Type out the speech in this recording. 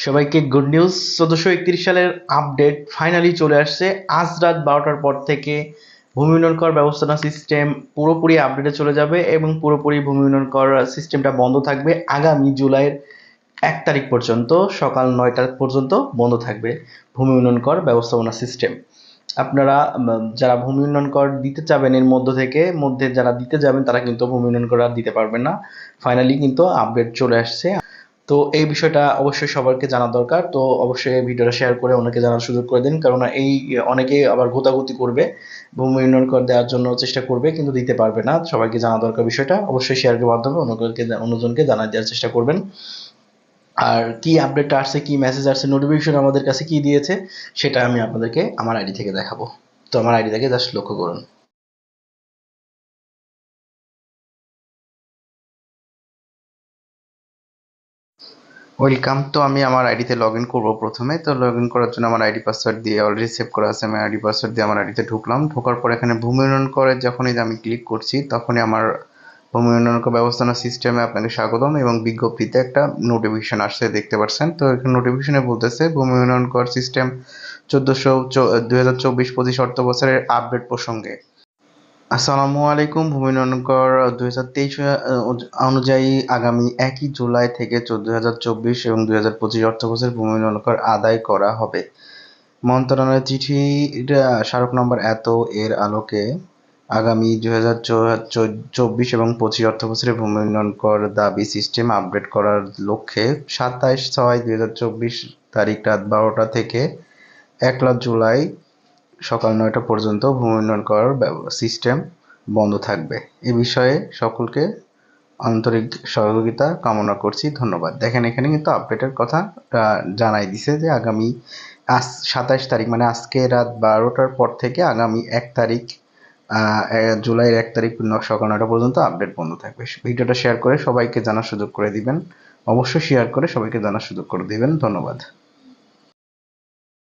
সবাইকে good news চোদ্দশো একত্রিশ সালের আপডেট ফাইনালি চলে আসছে। আজ রাত বারোটার পর থেকে ভূমি উন্নয়ন কর ব্যবস্থাপনা সিস্টেম পুরোপুরি আপডেটে চলে যাবে এবং পুরোপুরি ভূমি উন্নয়ন কর সিস্টেমটা বন্ধ থাকবে আগামী জুলাইয়ের এক তারিখ পর্যন্ত, সকাল নয়টা পর্যন্ত বন্ধ থাকবে ভূমি উন্নয়ন কর ব্যবস্থাপনা সিস্টেম আপনারা যারা ভূমি উন্নয়ন কর দিতে চাবেন এর মধ্য থেকে, মধ্যে যারা দিতে যাবেন তারা কিন্তু ভূমি উন্নয়ন কর দিতে পারবেন না। ফাইনালি কিন্তু আপডেট চলে আসছে। তো এই বিষয়টা অবশ্যই সবাইকে জানা দরকার। তো অবশ্যই ভিডিওটা শেয়ার করে অনেকে জানার সুযোগ করে দিন। কারণ এই অনেকে আবার গোতাগুতি করবে, ভূমি উন্নয়ন কর দেওয়ার জন্য চেষ্টা করবে, কিন্তু দিতে পারবে না। সবাইকে জানা দরকার বিষয়টা। অবশ্যই শেয়ারের মাধ্যমে অন্যকে অন্যজনকে জানা দেওয়ার চেষ্টা করবেন। আর কি আপডেট আসছে, কি মেসেজ আসছে নোটিফিকেশন আমাদের কাছে কি দিয়েছে, সেটা আমি আপনাদেরকে আমার আইডি থেকে দেখাবো। তো আমার আইডি থেকে জাস্ট লক্ষ্য করুন। ওয়েলকাম তো আমি আমার আইডিতে লগ ইন করব প্রথমে। তো লগ ইন করার জন্য আমার আইডি পাসওয়ার্ড দিয়ে অলরেডি সেভ করা আছে। আমি আইডি পাসওয়ার্ড দিয়ে আমার আইডিতে ঢুকলাম। ঢোকার পর এখানে ভূমি উন্নয়ন করে যখনই আমি ক্লিক করছি, তখনই আমার ভূমি উন্নয়ন ব্যবস্থাপনা সিস্টেমে আপনাকে স্বাগতম এবং বিজ্ঞপ্তিতে একটা নোটিফিকেশন আসছে, দেখতে পাচ্ছেন। তো এখানে নোটিফিকেশনে বলতেছে, ভূমি উন্নয়ন কর সিস্টেম চোদ্দোশো দুই হাজার চব্বিশ পঁচিশ অর্থ বছরের আপডেট প্রসঙ্গে। আসসালামু আলাইকুম ভূমি উন্নয়ন কর দুই হাজার তেইশ অনুযায়ী আগামী একই জুলাই থেকে চোদ্দ হাজার চব্বিশ এবং দুই হাজার পঁচিশ অর্থ বছরের ভূমি উন্নয়ন আদায় করা হবে। মন্ত্রণালয়ের চিঠি স্মারক নম্বর এত, এর আলোকে আগামী দুই হাজার চব্বিশ এবং পঁচিশ অর্থ বছরের ভূমি উন্নয়ন কর দাবি সিস্টেম আপডেট করার লক্ষ্যে সাতাইশ ছয় দুই হাজার চব্বিশ তারিখ রাত বারোটা থেকে একলা জুলাই সকাল নয়টা পর্যন্ত ভূমি উন্নয়ন কর সিস্টেম বন্ধ থাকবে। এ বিষয়ে সকলকে আন্তরিক সহযোগিতা কামনা করছি, ধন্যবাদ। দেখেন, এখানে কিন্তু আপডেটের কথা জানাই দিছে যে আগামী আজ সাতাইশ তারিখ মানে আজকে রাত বারোটার পর থেকে আগামী এক তারিখ জুলাইয়ের এক তারিখ সকাল নয়টা পর্যন্ত আপডেট বন্ধ থাকবে। ভিডিওটা শেয়ার করে সবাইকে জানার সুযোগ করে দিবেন। অবশ্যই শেয়ার করে সবাইকে জানার সুযোগ করে দিবেন। ধন্যবাদ।